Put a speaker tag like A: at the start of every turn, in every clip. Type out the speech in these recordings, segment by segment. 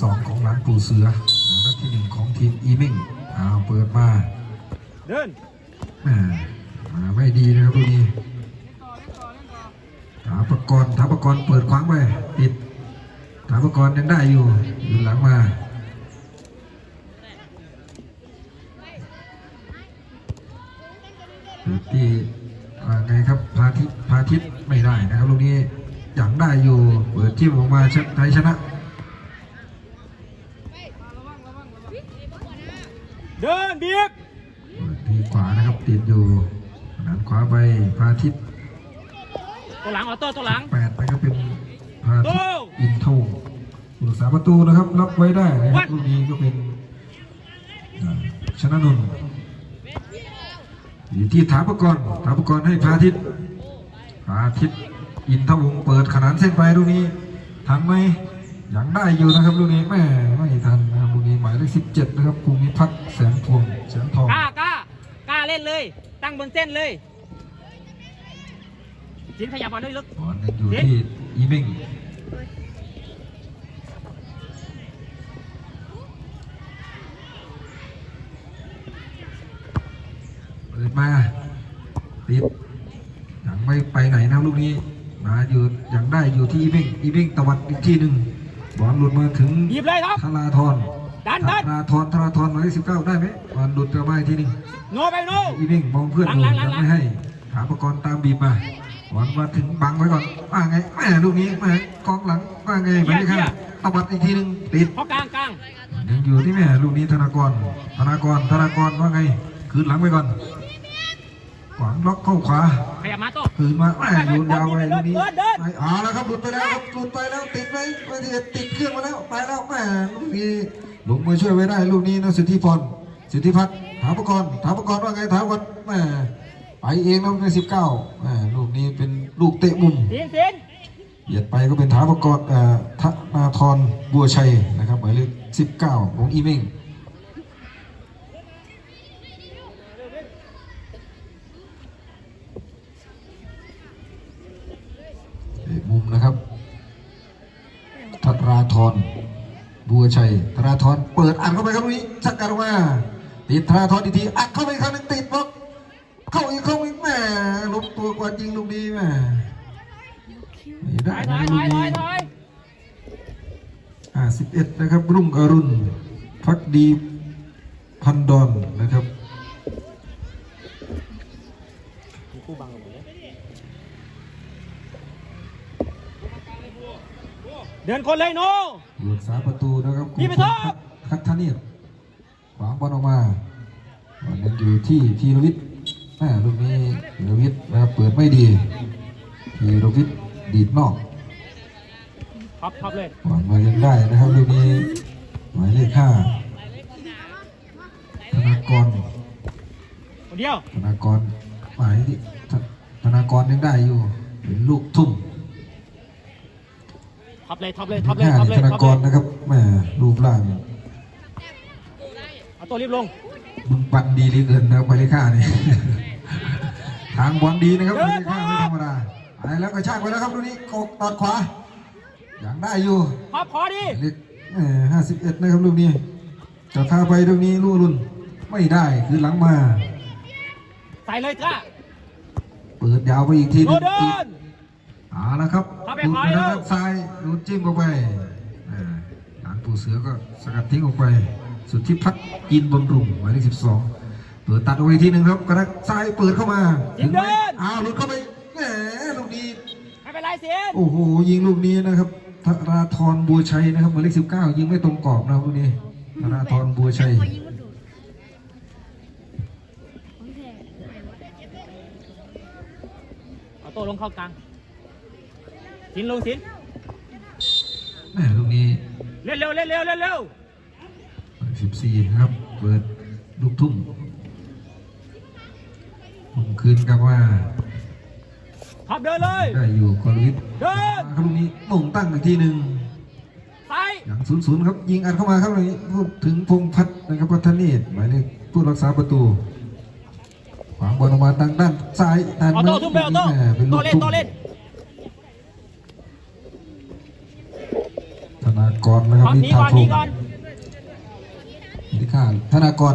A: สองของหลังปู่เสือนัดที่หนึ่งของทีมอีมิงอ้าวเปิดมา
B: เดิน
A: แหม่มาไม่ดีนะครับตรงนี้ถาประกรณ์ถาประกรณ์เปิดขวางไปติดถาประกรณ์ยังได้อยู่ยืนหลังมาอยู่ที่ว่าไงครับพาทิตพาทิตไม่ได้นะครับลูกนี้ยังได้อยู่เปิดจิ้มออกมาชไทยชนะ
B: เดินบีบ
A: เปิดที่ขวานะครับติดอยู่ด้านขวาไปพาทิต
B: ตัวหลังออโต้ตัวหลัง
A: แปดนะครับเป็นพาทิต
B: โต้
A: อินโทผู้รักษาประตูนะครับรับไว้ได้นะค
B: วั
A: รับ
B: ด
A: ลูกนี้ก็เป็นอ่าชนะนนท์อยู่ที่ถาปกรณ์ถาปกรณ์ให้พาทิตพาทิตอินทวงศ์เปิดขนานเส้นไปลูกนี้ทันไหม ยังได้อยู่นะครับลูกนี้แม่ไม่ทันนะครับลูกนี้หมายเลขสิบเจ็ดนะครับภูมิพัฒน์แสงพวงแสงทอง
B: กล้ากล้ากล้าเล่นเลย ตั้งบนเส้นเลยจินขยับบอลด้วยลึก
A: บอลยังอยู่ที่อีมิงเปิดมาติดยังไม่ไปไหนนะลูกนี้มาอยู่ยังได้อยู่ที่อีมิงอีมิงตวัดอีกทีหนึ่ง บอลหลุดมาถึง
B: หยิบเลยครับ
A: ธราธร
B: ดันดัน
A: ธราธรธราธรหมายเลขสิบเก้าได้ไหมบอลหลุดกลับมาอีกทีหนึ่ง
B: โนไปโน
A: อีมิงมองเพื่อนอยู่
B: หลังหลัง
A: ยัง
B: หลัง
A: ไม่ให้ถาประกรณ์ตามบีบมาบอลมาถึงบังไว้ก่อนว่าไงแม่ลูกนี้แม่กองหลังว่าไงไปเลยครับตวัดอีกทีหนึ่งติด
B: เพราะกลางกลาง
A: ยังอยู่ที่แม่ลูกนี้ธนากรธนากรธนากรว่าไงคืนหลังไปก่อน ขวางล็อกเข้าขวา
B: ขยับมาโต้
A: คืนมาแม่โยนยาวไปลูกนี้
B: เดินเดิน
A: ไปเอาแล้วครับหลุดไปแล้วครับหลุดไปแล้วติดไหมไม่ติดติดเครื่องมาแล้วไปแล้วแม่ลูกนี้ลงมาช่วยไว้ได้ลูกนี้นะสิทธิพรสิทธิพัฒน์ถาปกรณ์ถาปกรณ์ว่าไงถามก่อนแม่ไปเองแล้วในสิบเก้าแม่ลูกนี้เป็นลูกเตะมุม
B: สินสิน
A: เหยียดไปก็เป็นถาปกรณ์เอ่อธนาธรบัวชัยนะครับหมายเลขสิบเก้าของอีเมงเตะ มุมนะครับธราธรบัวชัยธราธรเปิดอัดเข้าไปครับตรงนี้ชักกันออกมาติดธราธรอีกทีอัดเข้าไปอีกครั้งหนึงติดบล็อกเข้าอีกเข้าอีกแม่ล้มตัวกว่าจริงลูกนี้แม่ไม่
B: ถ
A: ได้
B: อยถ
A: นะ
B: อยถ
A: ลู
B: อกยถ
A: นี้
B: อยถอย
A: อ่าสิบเอ็ดนะครับ รุ่งอรุณพักดีพันดอนนะครับ
B: มีคู่บังกับผม เลยเดินคนเลยโน
A: อยู่รักษาประตูนะครับ
B: นี่ไปโทษ
A: คัทธเนียบขวางบอลออกมาบอลยังอยู่ที่ธีรวิทย์แม่ลูกนี้ธีรวิทย์นะครับเปิดไม่ดีธีรวิทย์ดีดนอก
B: ท็อปท็อปเลย
A: หวังมายังได้นะครับลูกนี้หมายเลขห้าธนากร
B: คนเดียว
A: ธนากรหมายที่ธธนากรยังได้อยู่เป็นลูกทุ่ม
B: ท็อปเลยท็อปเลยท็อปเลย
A: ห้า
B: ท็อปเลย
A: ธนา
B: ท็อป
A: กร
B: เลย
A: นะครับแหม่รูปร่าง
B: เอาตัวรีบลง
A: มึงปันดีเหลือเกินนะครับไปเลค่านี่ ทางบอลดีนะครับไปเลค่าไม่ธรรมดาไปแล้วก็ช่างไปแล้วครับตรงนี้กกตัดขวาอย่างได้อยู่
B: ท็อปพอดี
A: เล็กแหม่ห้าสิบเอ็ดนะครับลูกนี้จะพาไปตรงนี้ลู่รุ่น ไม่ได้คือหลังมา
B: ใส่เลยจ้า
A: เปิดยาวไปอีกทีห
B: โน
A: นึง
B: เดิ
A: ติด
B: น
A: เอาละครับ
B: เข้าไป
A: ดูด
B: ขวา
A: ไป
B: เร็
A: ทาวงด้านซ้ายดูดจิ้มเข้าไปอ่าหลานปู่เสือก็สกัดทิ้งออกไป สุดที่พักกินบำรุงหมายเลขสิบสองเปิดตัดออกไปอีกทีหนึ่งครับกระดักซ้ายเปิดเข้ามาถึงไหมอ้าวหลุดเข้าไปแหมลูกนี้
B: ไม่เป็นไรเสียน
A: โอ้โหยิงลูกนี้นะครับธราธรบัวชัยนะครับหมายเลขสิบเก้ายิงไม่ตรงกรอบนะครับลูกนี้ธราธรบัวชัย
C: ขอยิงมันดูดของแท้
B: เอาตัวลงเข้ากลาง สินลงสิน
A: แหมลูกนี้
B: เร็วเร็วเร็วเร็วเร็วเร็ว
A: สิบสี่นะครับ เปิดลูกทุ่งผมคืนกลับว่า
B: ท็อปเดินเลย
A: ได้อยู่กรวิทย์
B: เดิน
A: ครับลูกนี้มงตั้งอีกทีหนึ่ง
B: ซ้าย
A: อย่างศูนย์ศูนย์ครับ ยิงอัดเข้ามาครับลูกนี้พูดถึงพงษ์พัฒน์นะครับพัฒนีตหมายเลขผู้รักษาประตูขวางบอลออกมาทางด้านซ้ายด้าน
B: เอาโต้ทุ่มไปเอาโต้
A: แหม่เป็น
B: โต
A: ลูก
B: เล่น
A: ทุ่ม
B: โตเล่น
A: ธนา กากรนะครับ
B: เอา
A: นิ
B: หนี
A: ทา
B: ก่อน
A: พ
B: ห
A: ร
B: นี
A: หม
B: ก่อน
A: นิฆาธนากร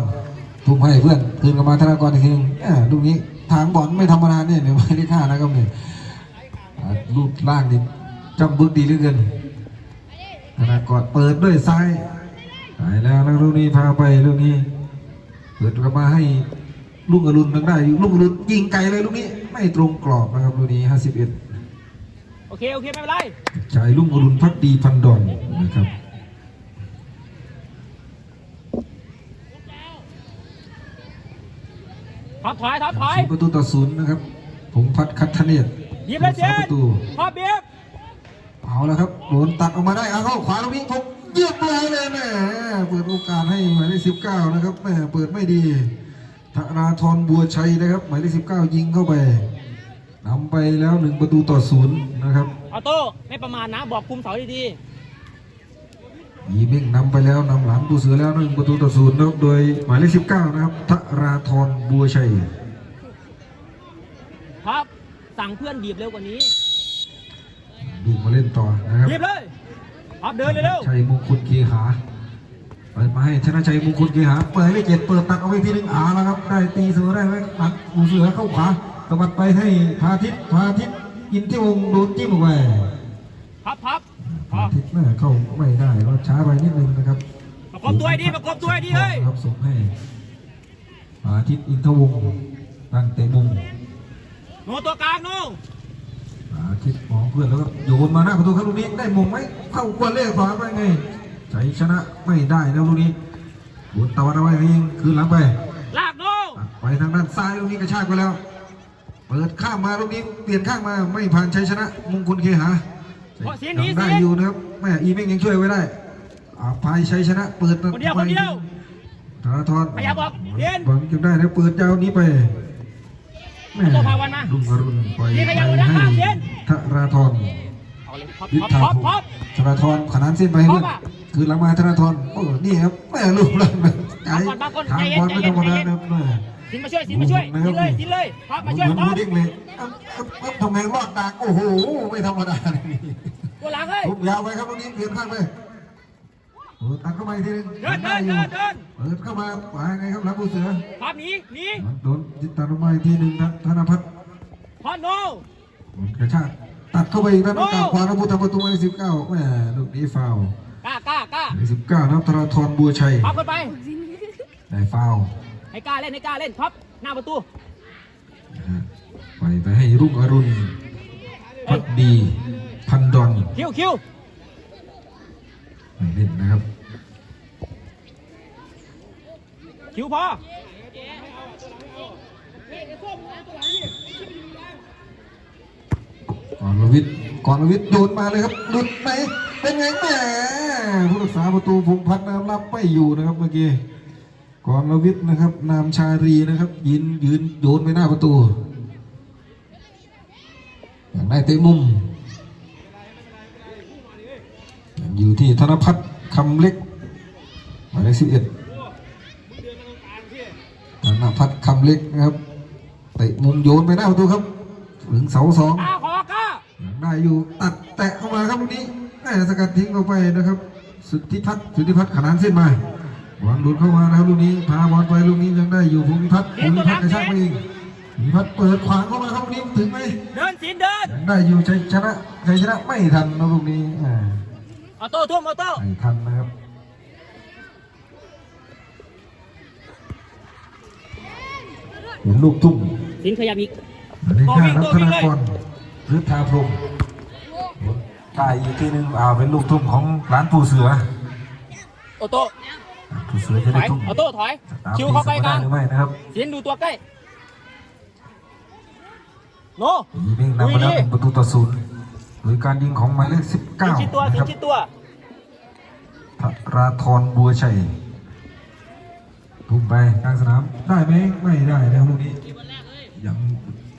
A: ทุ่มให้เพื่อนคืนกลับมาธนากรอีกทีนึงอ่าลูกนี้ทางบอลไม่ธรรมดาเนี่ยเนี่ยไม่ได้ฆ่านะครับเนี่ยอ่าลูกล่างนี่จำบึกดีเหลือเกินธนากรเปิดด้วยซ้ายไปแล้วนะลูกนี้พาไปลูกนี้ เปิดกลับมาให้ลูกอรุณทางได้อยู่ลูกอรุณยิงไกลเลยลูกนี้ ไม่ตรงกรอบนะครับลูกนี้51
B: โอเค โอเค ไม่เป็นไร
A: ชายลุงอรุณพักดีพันดอนนะครับ
B: ท็อปถอยท็อปถอย
A: สี่ประตูต่อศูนย์นะครับผงพัดคัทธเนศ
B: หยิบเลยเจ
A: สาม
B: น
A: ประตู
B: ท็อปเบียบ
A: เอาแล้วครับโดนตัดออกมาได้เอาเข้าขวาลูกนี้ผมเยียบเลยเลยแม่เปิดโอกาสให้หมายเลขสิบเก้านะครับแม่เปิดไม่ดีธนาธรบัวชัยนะครับ หมายเลขสิบเก้ายิงเข้าไป นำไปแล้วหนึ่งประตูต่อศูนย์นะครับ
B: ออโต้ไม่ประมาทนะบอกคุมเสาดี
A: ยีเม่งนำไปแล้วนำหลังปูเสือแล้วหนึ่งประตูต่อศูนย์นะครับโดยหมายเลขสิบเก้านะครับธราธรบัวชัย
B: ๆท็อปสั่งเพื่อนบีบเร็วกว่านี้
A: ดูมาเล่นต่อนะครับ
B: บีบเลยท็อปเดินเร็ว
A: ชัยมงคลเกีหาเปิดมาให้ชนะชัยมงคลเกีหาเปิดให้เจ็ดเปิดตัดเอาไว้ทีหนึงอาแล้วครับได้ตีเสือได้ไหมหลังปูเสือเข้าขวา ตวัดไปให้พาทิตพาทิตอินที่วงโดนจิ้มออกไป
B: ๆท็อปท็อปพา
A: ทิตย์น่าเข้าไม่ได้ก็ช้าไปนิดนึงนะครับ
B: ประกบตัวดีประกบตัวดีเฮ้ย
A: ครับส่งให้พาทิตอินทวงตั้งเตะมุม
B: โนตัวกลางโน
A: พาทิตมองเพื่อนแล้วก็โยนมาหน้าประตูครับลูกนี้ได้มุมไหมเข้ากวนเล่ขวาไปไงใจชนะไม่ได้แล้วลูกนี้โดนตะวันเอาไว้เองคืนหลังไป
B: ลากโน
A: ไปทางด้านซ้ายลูกนี้กระชากไปแล้ว เปิดข้ามมาลูกนี้เปลี่ยนข้างมาไม่ผ่านชัยชนะ มงคลเคหา
B: โอ้เสียง
A: ยั
B: หนี
A: งได้
B: เสียง
A: อยู่นะครับแม่อีเม่งยังช่วยไว้ได้อาภัยชัยชนะ เปิด
B: คนเดียวคนเดียว
A: ธนาธร
B: พยายามบอกเรียน
A: บังจนได้แล้วเปิดยาวนี้ไปแม่
B: เอาตัวพาวันมา
A: ลุงอรุณปล่อย
B: เรียน
A: ไป
B: พยายามวันนะ
A: ให้
B: เรียน
A: ธราธร
B: เอาเลยท็อป
A: ยุท
B: ท็อป
A: ธา
B: ท็อป
A: พ
B: ท็อป
A: งศ์ธนาธรขนานเส้นไปให้เพื่อน
B: ท็อปอะ
A: คือหลังมาธนาธรโอ้นี่ครับแม่ลูกหลังนะไกล
B: บางคน
A: ทาง
B: ใจเย็น
A: บอลไม่ธรรมดา
B: ใจเย็น
A: นะครับแม่
B: สินมาช่วยสินมาช่วยสินเลยสินเลยท็อปมาช่วย
A: เหมือน
B: ท็อ
A: บู
B: ป
A: ดิ้งเลยเอ้าเอ้าเอ้าทำไมรอดดักโอ้โหไม่ธรรมดาเลยนี่
B: ตัวหลังเฮ้ย
A: ทุบยาวไปครับตรงนี้เปลี่ยนข้างไปเปิดตัดเข้ามาอีกทีหนึง
B: เดินเดิน
A: อยู่
B: เดินเดิน
A: เปิดเข้ามาว่าไงครับหลังผู้เสือ
B: ท็อปหนีหนี
A: โดนจิตตัดออกมาอีกทีหนึ่งครับธนพัฒน์
B: พอโน
A: กระชากตัดเข้าไปอีกนะ
B: โอ้
A: กลางขวานะผู้ทำประตูหมายเลขสิบเก้าแม่ลูกนี้ฟาวล์
B: กล้ากล้ากล้า
A: หมายเลขสิบเก้านะครับธราธรบัวชัย
B: ท็อปขึ้นไป
A: ได้ฟาวล์
B: ให้กล้าเล่นให้กล้าเล่นท็อปหน้าประตู
A: นะฮะไปไปให้รุ่งอรุณพักดี พันดอน
B: คิวคิว
A: ไม่เล่นนะครับ
B: คิวพอ
A: ก่อนรวิทย์ก่อนรวิทย์โยนมาเลยครับหลุดไหนเป็นไงแหมผู้รักษาประตูพงษ์พัฒน์นะครับรับไม่อยู่นะครับเมื่อกี้ ก่อนรวิทย์นะครับ นามชารีนะครับยืนยืนโยนไปหน้าประตูอย่างได้เตะมุมยังอยู่ที่ธนพัฒน์คำเล็กหมายเลขสิบเอ็ดธนพัฒน์คำเล็กนะครับเตะมุมโยนไปหน้าประตูครับถึงเสาสอง
B: กล้าขอกล้า
A: ยังได้อยู่ตัดแตะเข้ามาครับลูกนี้แม่สกัดทิ้งเข้าไปนะครับ สุทธิพัฒน์สุทธิพัฒน์ขนานเส้นมา บอลหลุดเข้ามานะครับลูกนี้พาบอลไปลูกนี้ยังได้อยู่ภูมิพัฒน์ภูมิพัฒน์กระชากไปเองภูมิพัฒน์เปิดขวางเข้ามาครับลูกนี้ถึงไหม
B: เดินสินเดิน
A: ยังได้อยู่ชัยชนะชัยชนะไม่ทันนะลูกนี้อ่า
B: ออโต้ทุ่มออโต้
A: ไม่ทันนะครับเห็นลูกทุ่ม
B: สินขยับอีก
A: อันนี้ข้ารั
B: ตัว
A: ต
B: วิ่ง
A: นา
B: เลย
A: กรหรือทาพรหมกายอีกทีหนึงอ่าเป็นลูกทุ่มของร้านปู่เสือ
B: ออโต้
A: ปู่เสือจะ
B: ถ
A: ได้
B: อย
A: ทุ่ม
B: ออโต้ถอย
A: ตาม
B: คิว
A: ที่
B: เข้าไป
A: สม
B: กลาง
A: ได้หรือไม่นะครับ
B: สินดูตัวใกล้โน
A: ยิงเพ่งนำมาแล้ว
B: ลุยดิ
A: เป็นประตูต่อศูนย์โดยการยิงของหมายเลขสิบ
B: สิน
A: เก้า
B: ชิดตัว
A: นะ
B: สิ
A: คนรับ
B: ชิดตัว
A: ธราธรบัวชัยทุ่มไปกลางสนามได้ไหมไม่ได้นะครับลูกนี้ยัง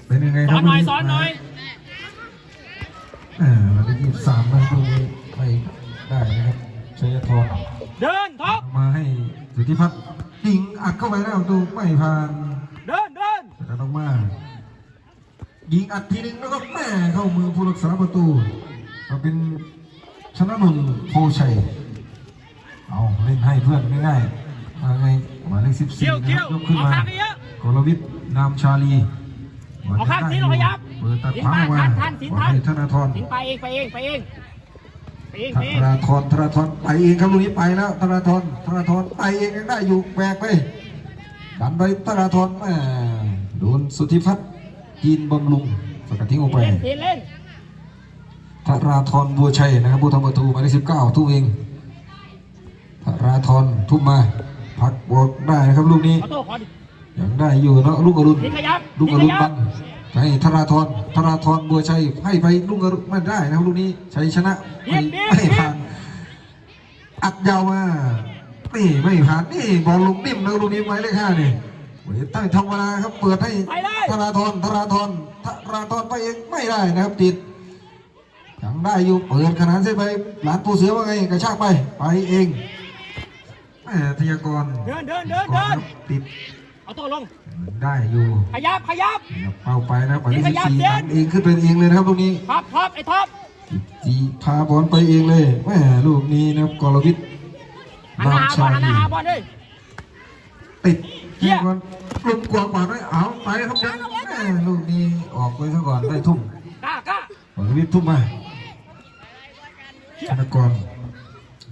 A: เป็นยังไง
B: ส
A: ครั
B: อบนหน่อย
A: ลูก
B: สอนหน่อย
A: เออวันที่ยี่สิบสามนะครับลูกนี้ไม่ได้นะครับชัยธร
B: เดินท็อป
A: มาให้สุทธิพัฒน์ยิงอัดเข้าไปแล้วประตูไม่ผ่าน
B: เดินเดิน
A: แต่ต้องมายิงอัดทีนึงแล้วก็แม่เข้ามือผู้รักษาประตูก็เป็นชนะนนท์โพชัยล่นให้เพื่อนง่ายๆมาไงหมายเลขสิบสี่
B: เกี่ยว
A: นะ
B: เกี่
A: ค
B: ยว
A: รับยกขึ้น
B: เอา
A: มา
B: ข้างเยอะ
A: กรวิทย์นามชาลี
B: เอาข้างสิเราขยับ
A: เปิดตัดขวาออกมา
B: ทันทัน
A: ขวาให้ธนาธร
B: สิงไปเองไปเองไปเองไปเอง
A: ธ
B: ไปเอง
A: นาธรธนาธรไปเองครับลูกนี้ไปแล้วธนาธรธนาธรไปเองยังได้อยู่แบกไปดันไปธนาธรแหม่โดนสุทธิพัฒน์กินบำรุงสกัดทิ้งออกไป
B: เล่นทีเล่น
A: ธราธรบัวชัยนะครับผู้ทำประตูหมายเลขสิบเก้าทุ่มเองธราธรทุ่มมาพักบอลได้นะครับลูกนี้
B: ขอโทษขอดิ
A: ยังได้อยู่เนาะลูกอรุณ
B: สิงขยับ
A: ลูกอ
B: สิ
A: รุ
B: ง
A: ณ
B: ขยั
A: บั
B: บ
A: น ให้ธราธรธราธรบัวชัยให้ไปลูกอรุณไม่ได้นะครับลูกนี้ชัยชนะไม่ไม่ผ่านอัดยาวมานี่ไม่ผ่านนี่บอลลงนิ่มนะลูกนี้หมายเลขห้านี่โอ้ยตั้งธรรมดาครับเปิดให้
B: ไปเลย
A: ธราธรธราธรธราธรไปเองไม่ได้นะครับติดยังได้อยู่เปิดขนาดเส้นไปหลานปูเสือว่าไงกระชากไปไปเองแม่ทยากร
B: เดินเดินเดิน
A: ก่อ
B: เดิน
A: ครับติด
B: เอาตัวลง
A: ได้อยู่
B: ขยับขยับ
A: อย่าเป้าไปนะหมายเลข
B: ข
A: สิบ
B: ยับ
A: สี่
B: เสีย
A: ดันเองขึ้นเป็นเองเลยนะครับลูกนี้
B: ท็อปท็อปไอ้ท็อป
A: จีพาบอลไปเองเลยแม่ลูกนี้นะครับกรวิทย์
B: หันห
A: นาม
B: น้าบอ
A: ชา
B: ลหันห
A: ลี
B: น้าบอลเลย
A: ติด
B: เหี้ย
A: บอลกลุ่มกวางกว่าด้วยเอาไปครับยังแม่ลูกนี้ออกไปซะก่อนได้ทุ่ม
B: กล้ากล้าก
A: รวิทย์ทุ่มมาธนากร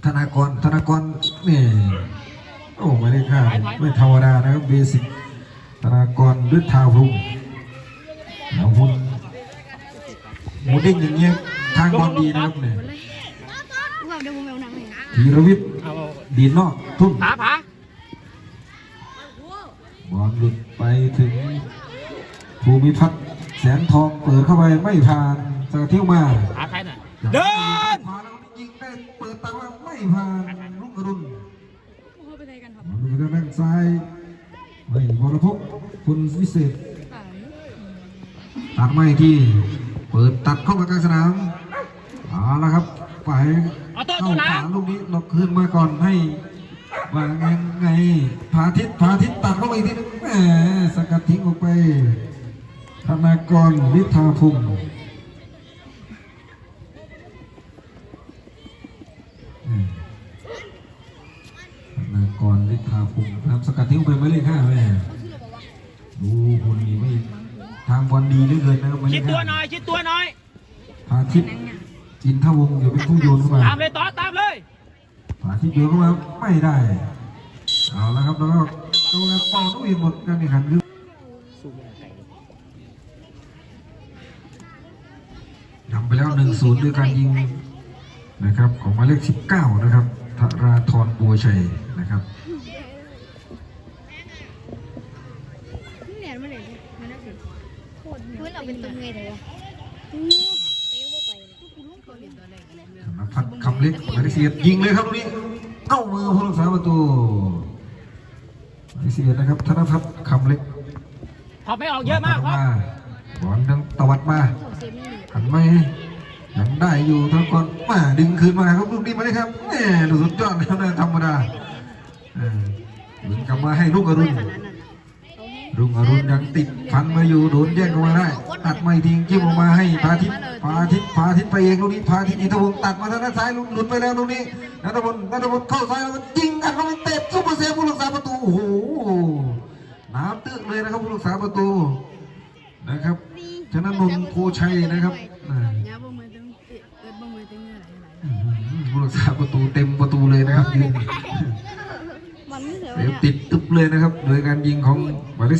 A: ธนากรธนากรนี่โอ้ไม่ได้ค่าไม่ธรรมดานะครับเบสิก ธนากรด้วยทาวรุงแล้วหุ่นหมูดิ้งอย่างเงี้ยทางบอลดีนะครับเนี่ย
C: ว่าเดี๋ยวผมเอาหนังให้
A: ธีรวิทย์
B: เอา
A: ดีนอกทุ่ม
B: ผาผา
A: บอลหลุดไปถึงภูมิพัฒน์แสนทองเปิดเข้าไปไม่ผ่านสกัดเที่ยวมา
B: ผาใครน่ะเดิน
A: ผ่านแล้วยิงได้เปิดตาว่าไม่ผ่านลูกอรุณ
C: เขาไปไหนกันครับ
A: บอลไปทางด้านซ้าย ไม่วรพงศ์คุณวิเศษตัดมาอีกทีเปิดตัดเข้ามากลางสนามเอาละครับไป
B: เอาตัว
A: เข้าขาลูกนี้เราคืนมาก่อนให้ว่าไงไงพาทิตย์พาทิตย์ตัดเข้ามาอีกทีนึงแหมสกัดทิ้งออกไปธนากรวิทาภูมิอืมธนากรวิทาภูมิทำสกัดทิ้งออกไปไม่เลขห้าแม่ดูคนนี้ไม่ทางบอลดีเหลือเกินนะครับไม่เล
B: ชิด
A: ข
B: ตัว
A: ห้า
B: หน่อยชิดตัวหน่อย
A: พาทิตย์จินทวงศ์อยู่เป็นผู้โยนเข้ามา
B: ตามเลยต่อตามเลย
A: พาทิตย์โยนเข้ามาไม่ได้เอาละครับแล้วก็ตัวแล้วเป่าต้องอีกหมดการแข่งขันคือนำไปแล้ว1นศูนย์ด้วยการยิงนะครับ ของหมายเลข19นะครับธราธรบัวชัยนะครับ
C: ม่เหรียญมันน่าสิโคตรเพื่อนเราเป็นตัวเงยเลยวะเต้ว่าไปกูรู้เขาเหรียญตัวแรก
A: คำเล็กมาริเอ็ดยิงเลยครับตรงนี้เข้ามือผู้รักษาประตูมาริเอ็ดนะครับธนพัฒน์คำเล็ก
B: ท็อไม่ออกเยอะมากครับ
A: บอลทั้งตวัดมา
C: หั
A: นไม่ยังได้อยู่ทั้งก่อนมาดึงคืนมาครับลูกนี้มาเลยครับแหมสุดยอดแล้วนะธรรมดาเออดึงกลับมาให้ลูกอรุณ รุ่งอรุณยังติดพันมาอยู่โดนแย่งออกมาได้ตัดไม่ทิ้งจิ้มออกมาให้พาทิตย์พาทิตย์พาทิตย์ไปเองลูกนี้พาทิตย์อินทวงศ์ตัดมาทางด้านซ้ายหลุดไปแล้วลูกนี้นัทพลนัทพลเข้าซ้ายแล้วก็ยิงอัดเข้าไปเตะซุปเปอร์เซฟผู้รักษาประตูโอ้โหน้ำตึกเลยนะครับผู้รักษาประตูนะครับชนะนนท์โพชัยนะครับ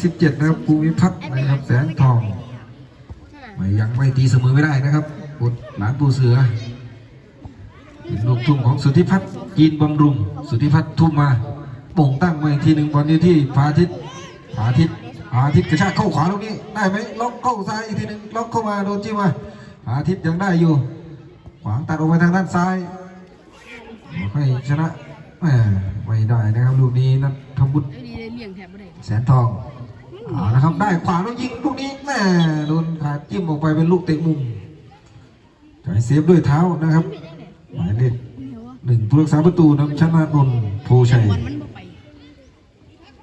A: สิบเจ็ดนะครับภูมิพัฒน์นะครับแสนทองไม่ยังไม่ตีเสมอไม่ได้นะครับบุตรหลานปูเสือเป็นลูกทุ่งของสุทธิพัฒน์กินบำรุง สุทธิพัฒน์ทุ่มมาป่งตั้งมาอีกทีหนึ่งบอลอยู่ที่พาทิตพาทิตพาทิตกระชากเข้าขวาตรงนี้ได้ไหมล็อกเข้าซ้ายอีกทีหนึ่งล็อกเข้ามาโดนจิ้มมาพาทิตยังได้อยู่ ขวางตัดออกไปทางด้านซ้ายให้ชนะไม่ได้นะครับลูกนี้นัทบุตรแสนทอง เอาละครับได้ขวาแล้วยิงลูกนี้แม่โดนขาจิ้มออกไปเป็นลูกเตะมุมจ่ายเซฟด้วยเท้านะครับหมายเลขหนึ่งผู้รักษาประตูนำชนะนนท์โพชัย
C: วันมันบ่ไป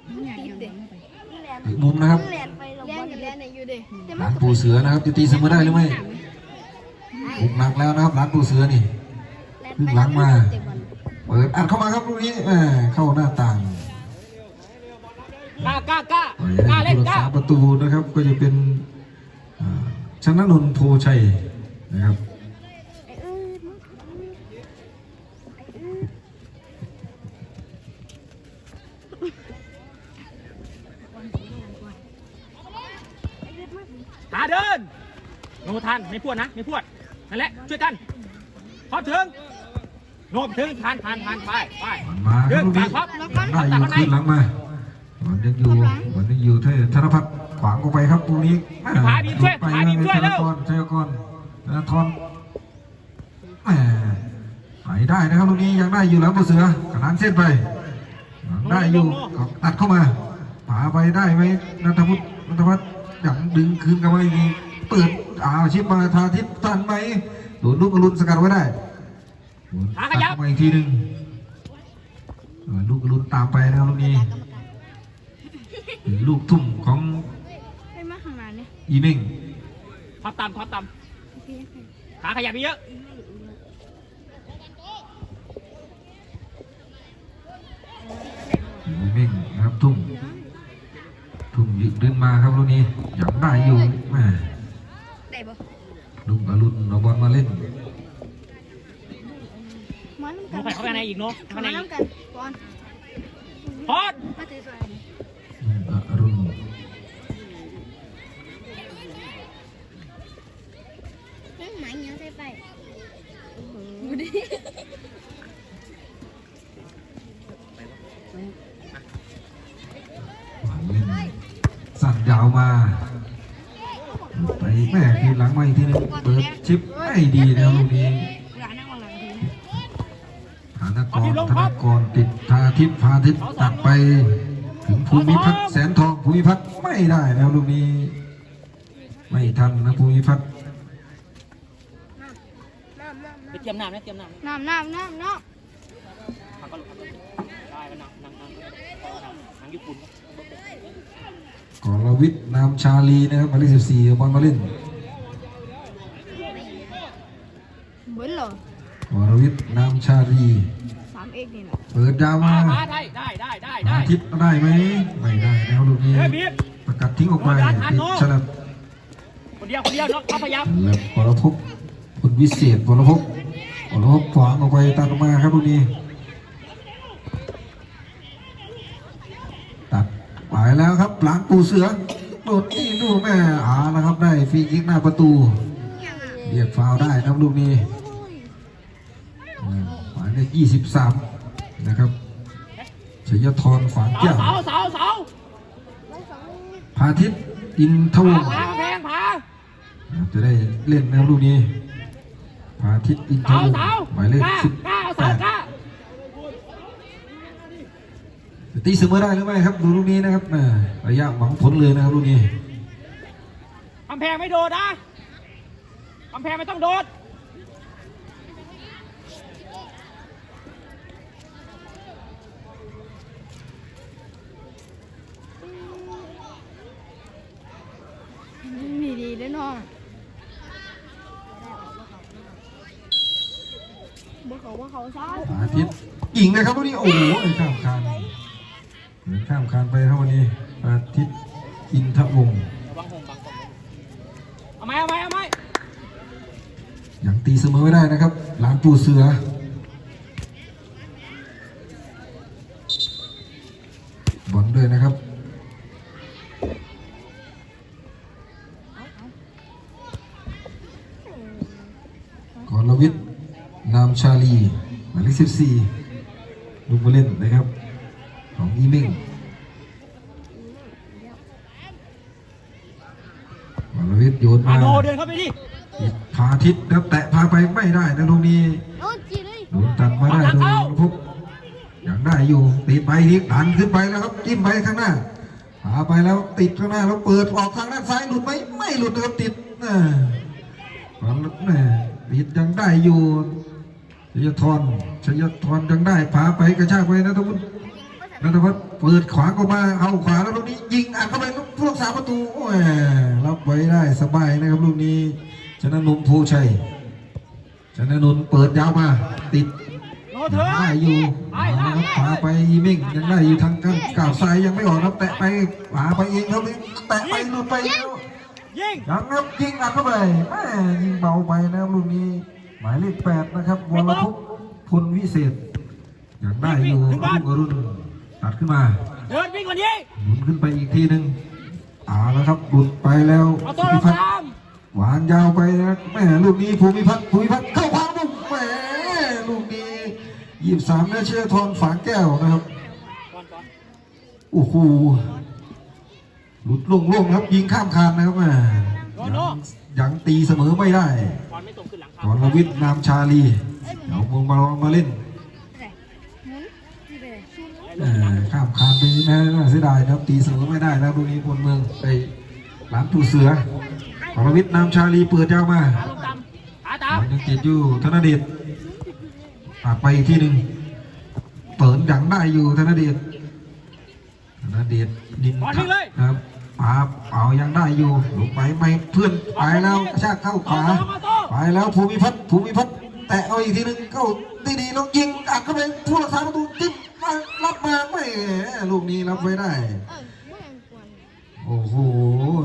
C: มันอยากยังมันไป
A: อีกมุมนะครับ
C: แลนไปลงบอลแลนอยู่เด้
A: หลานปูเสือนะครับจะตีเสมอได้หรือไม่บุกหนักแล้วนะครับหลานปูเสือนี่ครึ่งหลังมาเปิดอัดเข้ามาครับลูกนี้แหม่เข้าหน้าต่าง
B: กล้ากล้ากล้า
A: ปล่ อย
B: กล้า
A: ให้
B: เล่น
A: ผู้รัก
B: กล้า
A: ษาประตูนะครับก็จะเป็นอ่าชนะนนท์โพชัยนะครับ
B: หาเดินโนทันไม่พวดนะไม่พวดนั่นแหละช่วยกันพอถึงโนมถึงทานทานทานไปไป
A: มาครับลูกนี้
B: เดินกลับครับ
A: ได้อยู่คืนหลังมา วันยังอยู่วันยังอยู่ที่ธนพัฒน์ขวางออกไปครับตรงนี้แม่
B: พาบีมช่วย
A: ไป
B: พาบีมช่วย
A: ธ
B: เร็
A: น
B: ว
A: กรชัยกรธนทรแหม่ไปได้นะครับตรงนี้ยังได้อยู่แล้วผู้เสือขนานเส้นไปยังได้อยู่ตัดเข้ามาผาไปได้ไหมนัทวุฒินัทวัฒน์ยังดึงคืนกลับมาอีกเปิดอ้าวชิปมาทาทิพย์ทันไหมโดนลูกอรุณสกัดไว้ได้
B: ขาขยับ
A: ตัดเข้ามาอีกทีหนึ่งเออลูกอรุณตามไปนะครับลูกนี้เป็น ลูกทุ่มของ
C: ไปมาข้างหน้าเนี่ย
A: อีเม่ง
B: ท็อปต่ำท็อปต่
C: โอเคโอเคำ
B: ขาขยับเยอะ
A: อีเม่งนะครับทุ่มทุ่มยึกดึงมาครับลูกนี้ยังได้อยู่แม่
C: ได้ปะ
A: ลูกอรุณเอาบอลมาเล่น
C: มา
B: โน
C: น้ำกัน
B: ใส่เข้าไปในอีกโนเข้าไป
C: มา
B: ในอีก
C: น้ำกันก่อน
B: พอด
C: มาถือสวย
A: ลูก อรุณ
C: หมายเงี้ยใส่ไป
A: เล่นสั่นยาวมาไปแม่คืนหลังไมาอีกทีหนึงเปิดชิปไม่ดีนะครับลูกนี้
C: หานนั่งวางหลังที
A: ธนกรธนกรติดพาทิพย์พาทิพย์ตัดไป ถึงภูมิพัฒน์แสนทองภูมิพัฒน์ไม่ได้แล้วลูกนี้ ไม่ทันนะภูมิพัฒน์
B: ไปเตรียมน้ำนะเตรียมน้ำ
C: น้ำน้ำน้ำน้
B: ทางก็หลบได้ก็นั่งนั่งนั่งนั่งญี่ปุ่น
A: กรวิทย์นามชาลีนะครับหมายเลขสิบสี่บอลมาเล่นำ
C: เบิ้ลเหรอก
A: รวิทย์นามชาลี
C: สาม เอกนี่แหละ
A: เปิดยาว
B: มา
A: มา
B: มาได้ได้ได้ได้ได้
A: พาทิพย์ได้ไหมไม่ได้แล้วลูกนี้
B: เฮ้ยบีบ
A: ประกัดทิ้งออกไปติดฉลับ
B: คนเดียวคนเดียวน้องเขาพยายาม
A: และวรพบคุณวิเศษวรพบวรพบขวางออกไปตัดออกมาครับลูกนี้ตัดไปแล้วครับหลังปูเสือโดดนี่ดูแม่อาแล้วครับได้ฟรีคิกหน้าประตูเรียกฟาวล์ได้นะครับลูกนี้อ่าหมาย เลขยี่สิบสามนะครับชยธรฝาง
B: เสา
A: แก้ว
B: เสาเสาเสา
A: พาทิตย์อินทว
B: ผาง
A: ศ์
B: ผาแพงผา
A: จะได้เล่นนะครับลูกนี้พาทิตย์อินท
B: เสาว
A: งศ์
B: เสา
A: หมายเลข
B: กล้า
A: สิบ
B: กล้า
A: แป
B: เสา
A: ด
B: กล้า
A: จะตีเสมอได้หรือไม่ครับ ดูลูกนี้นะครับแหม่ระยะหวังผลเลยนะครับลูกนี้
B: กำแพงไม่โดดนะกำแพงไม่ต้องโดด
C: ดีดีๆด้วยน้องบอกเขาว่าเขาซ้าย
A: พาทิตย์ยิงเลยครับลูกนี้โอ้โหข้ามคานเหมือนข้ามคานไปครับวันนี้พาทิตย์อินทวงศ์
B: ระวังหงบังกองเอาไหมเอาไหมเอาไหม
A: ยังตีเสมอไม่ได้นะครับหลานปูเสือ 14 ลูกผู้เล่นนะครับ ของอีมิงวรวิทย์โยนมา
B: โนเดินเข้าไปดิ
A: พาทิศแล้แตะพาไปไม่ได้นะตรงนี้
C: โด
A: นตัดมาได้ตรงพุกอย่างได้อยู่ติดไปอีกดันขึ้นไปแล้วครับจิ้มไปข้างหน้าพาไปแล้วติดข้างหน้าแล้วเปิดออกทางด้านซ้ายหลุดไหมไม่หลุดนะครับติดนะความนี่ยังได้อยู่ ชยธรชยธรยังได้พาไปกระชากไปนะทุกคนนัทวัฒน์เปิดขวาเข้ามาเอาขวาแล้วลูกนี้ยิงอัดเข้าไปลูกผู้รักษาประตูโอ้ยรับไว้ได้สบายนะครับลูกนี้ชนะนมโพชัยชนะนนท์เปิดยาวมาติด
B: โนเถอะ
A: ได้อยู่เอาละครับขวาไปอีเม่งยังได้อยู่ทางกันก่าวซ้ายยังไม่ออกครับแตะไปขวาไปเองครับแตะไปหลุดไปแล้ว
B: ยิง
A: ยังครับยิงอัดเข้าไปแม่ยิงเบาไปนะครับลูกนี้ หมายเลขแปดนะครับวรพุทธพลวิเศษยังได้อยู่รุ่งอรุณตัดขึ้นมา
B: เดินวิ่งกว่านี้
A: หมุนขึ้นไปอีกทีหนึ่งเอาแล้วครับหลุดไปแล้ว
B: เอา
A: สุ
B: ตัวล
A: ธิ
B: ง
A: พัฒน์
B: ตาม
A: วางยาวไปนะแม่ลูกนี้ภูมิพัฒน์ภูมิพัฒน์เข้าขวางลูกแม่ลูกนี้ยี่สิบสามเนื้อเชื่อทอนฝางแก้วนะครับ
B: ก่อนก่อน
A: โอ้โหหลุดล่วงๆครับยิงข้ามคานนะครับแม่ยังยังตีเสมอไม่ได้
B: ก่อนไม่ตรงขึ้นหลัง
A: กรวิทย์นามชาลี เดี๋ยวมึงมาลองมาเล่นข้ามคานไปนะน่าเสียดายนะครับตีเสมอไม่ได้แล้วลูกนี้พลเมืองไปหลานตูเสือกรวิทย์นามชาลีเปิดยาวมา
B: ขาลงตามา
A: ยังติดอยู่ธนเดชปากไปอีกทีหนึ่งเปิดยังได้อยู่ธนเดชธนเดชดินทครับ ปาบเอายังได้อยู่ลงไปไม่เพื่อนไปแล้วกระชากเข้าขวาไปแล้วภูมิพัฒน์ภูมิพัฒน์แตะเอาอีกทีหนึงเข้าดีดีๆแล้วยิงอัดเข้าไปผู้รักษาประตูจิ้มมารับมาไม่ลูกนี้รับไว้ได้
C: เออเมื่อยังกวน
A: โอ้โห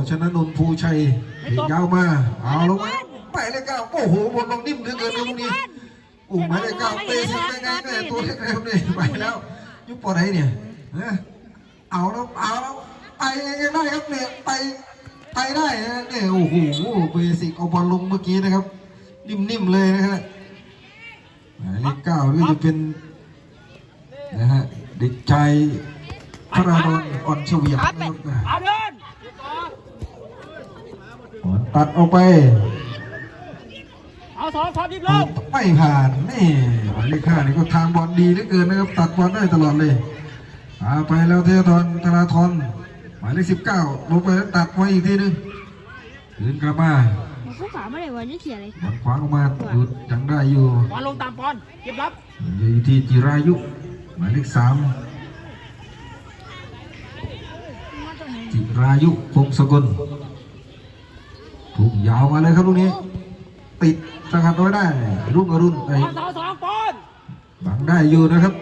A: ชนะนนท์ภูชัยเห็นยาวมาเอาลงมาไปเลยเก้าโอ้โหบอลลงนิ่มเหลือเกินนะลูกนี้โอ้หมายเลขเก้าเตะสิไปไงแม่ตัวเล็กแล้วนี่ไปแล้วยุบปอดไหนเนี่ยเอ้ยเอาแล้วเอาแล้ว ไปยังได้ครับเนี่ยไปไปได้นะเนี่ยโอ้โหเบสิกเอาบอลลงเมื่อกี้นะครับ นิ่มๆเลยนะฮะหมายเลขเก้าก็จะเป็นนะฮะเด็กชายพระราดอนอ่อนเฉวียงนะครับ
B: เอาเดิน
A: ตัดออกไป
B: เอาสองสองยิงลง
A: ไม่ผ่านนี่หมายเลขห้านี่ก็ทางบอลดีเหลือเกินนะครับ ตัดบอลได้ตลอดเลยอาไปแล้วเทธรธนาธร หมายเลขสิบเก้าลงไปแล้วตัดไว้อีกทีหนึงคืนกลับมา
C: มันคู่ขาไม่ได้วันนี้เขียอะไร
A: บอลขวางออกมาหยุดยังได้อยู่
B: บอลลงตามบอลเก็บรับ
A: อยู่ที่จิรายุหมายเลขสาม
C: มาตรงไหน
A: จิรายุพงศกลถูกยาวมาเลยครับลูกนี้ ติดสกัดไว้ได้รุ่งอรุณไอ้
B: บอลสองสองบอล
A: บังได้อยู่นะครับ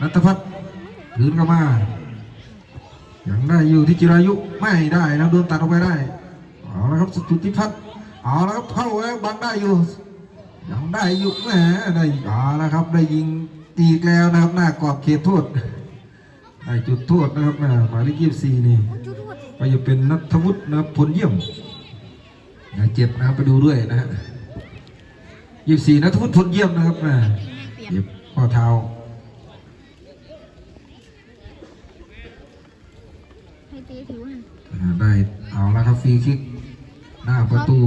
A: นัทพัฒน์คืนเข้ามา ยังได้อยู่ที่จิรายุไม่ได้นะโดนตัดออกไปได้เอาละครับสุทธิพัฒน์เอาละครับเข้าแล้วบังได้อยู่ยังได้อยู่แหมได้เอาละครับ ได้ยิงอีกแล้วนะครับหน้ากรอบเขตโทษได้จุดโทษนะครับแหมหมายเลขยี่สิบสี่นี่ไปอยู่เป็นนัทวุฒินะครับผลเยี่ยมนะเจ็บนะครับไปดูด้วยนะฮะยี่สิบสี่นัทวุฒิผลเยี่ยมนะครับนะ
C: เปลี่ยน
A: เจ็บข้อเท้า ได้เอาละครับฟรีคิกหน้าประตู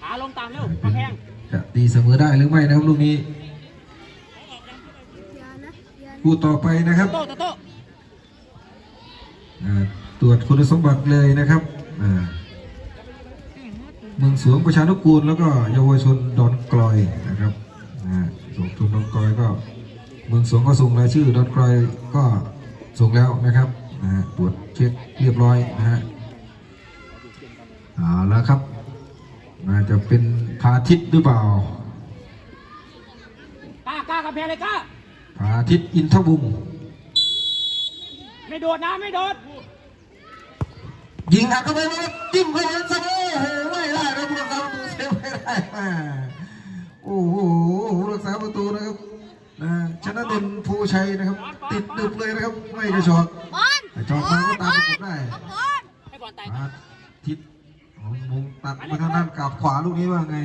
B: ขาลงตามเร็วกระแพง
A: จะตีเสมอได้หรือไม่นะครับลูกนี้
C: ยานะยานะ
A: คู่ต่อไปนะครับ
B: โต้โต้โต้
A: อ่าตรวจคุณสมบัติเลยนะครับอ่าเมืองสวงประชานุกูลแล้วก็เยาวชนดอนกลอยนะครับอ่าส่งทุนดอนกลอยก็ เมืองสวงก็ส่งรายชื่อดอนกลอยก็ส่งแล้วนะครับ นะฮะตรวจเช็คเรียบร้อยนะฮะเอาละครับน่าจะเป็นพาทิตย์หรือเปล่า
B: กล้ากล้ากระแพงเลยกล้า
A: พาทิตย์อินทบุง
B: ไม่โดดนะไม่โดด
A: ยิงอัดเข้าไปนะครับจิ้มเข้าไปซะโอ้โหไม่ได้นะผู้รักษาประตูเซฟไม่ได้มาโอ้โหผู้รักษาประตูนะครับนะชนะเด่นภูชัยนะครับ ติดดึบเลยนะครับ ไม่กระชอก
C: บอล
A: กระชอกมาก็ตามไปกดได้
C: บอล
B: ให้บอลแตก
A: พาทิตย์ของมุงตัดมาทางด้านกลับขวาลูกนี้ว่าไง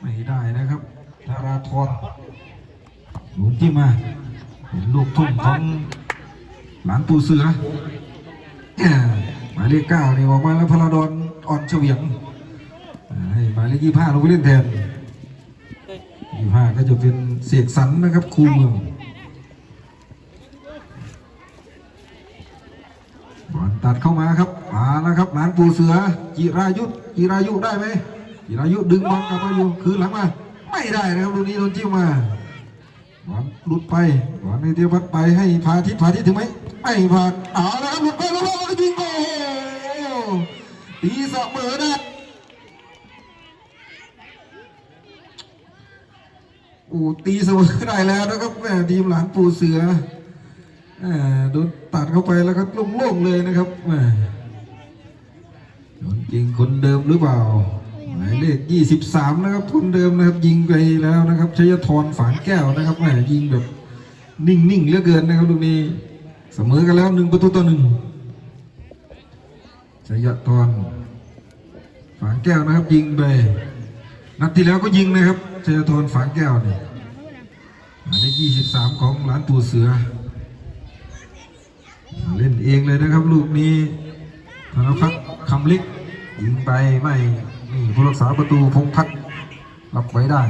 A: ไม่ได้นะครับธาราธรหลุนจิ้มมาเป็นลูกทุ่งของหลานปูเสือหมายเลขเก้านี่ออกมาแล้วพลาดอนอ่อนเฉวียงอ่าให้หมายเลขยี่ห้าลงไปเล่นแทนยี่ห้าก็จะเป็นเสกสรรนะครับ คูเมืองบอล ตัดเข้ามาครับมาแล้วครับหลานปูเสือจิรายุทธจิรายุได้ไหมจิรายุดึงบอลกลับมาอยู่คืนหลังมา ไม่ได้นะครับลูกนี้โดนจิ้มมาบอลหลุดไปบอลในเดียวพัดไปให้พาทิตย์พาทิตย์ถึงไหมไม่ผ่าเอาแล้วครับหลุดไปแล้วก็ยิงโอ้โหตีเสมอได้อ้ตีเสมอได้แล้วนะครับแม่ทีมหลานปูเสือ โดนตัดเข้าไปแล้วก็โล่งๆเลยนะครับโดนจริงคนเดิมหรือเปล่าหมายเลข23นะครับคนเดิมนะครับยิงไปแล้วนะครับชัยธรฝานแก้วนะครับแหมยิงแบบนิ่งๆเหลือเกินนะครับลูกนี้เสมอกันแล้วหนึ่งประตูต่อหนึ่งชัยธรฝานแก้วนะครับ ยิงไปนัดที่แล้วก็ยิงนะครับเจยธรฝางแก้วเนี่ยหมายเลข23ของหลานปู่เสือ เล่นเองเลยนะครับ ลูกนี้ธนพัฒน์คำล็กยิงไปไม่นี่ผู้รักษาประตูพงพัฒน์รับไว้ได้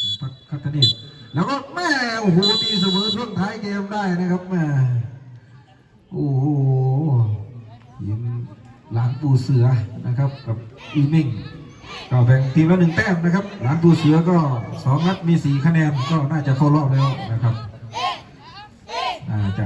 A: พงพัฒน์คัตเนตแล้วก็แม่โอ้โหตีเสมอช่วงท้ายเกมได้นะครับแม่โอ้โหยิงหลานปูเสือนะครับกับอีม่งก็แบ่งทีมละหนึ่งแต้มนะครับ หลานปูเสือก็สองนัดมีสี่คะแนนก็น่าจะเข้ารอบแล้วนะครับ จะ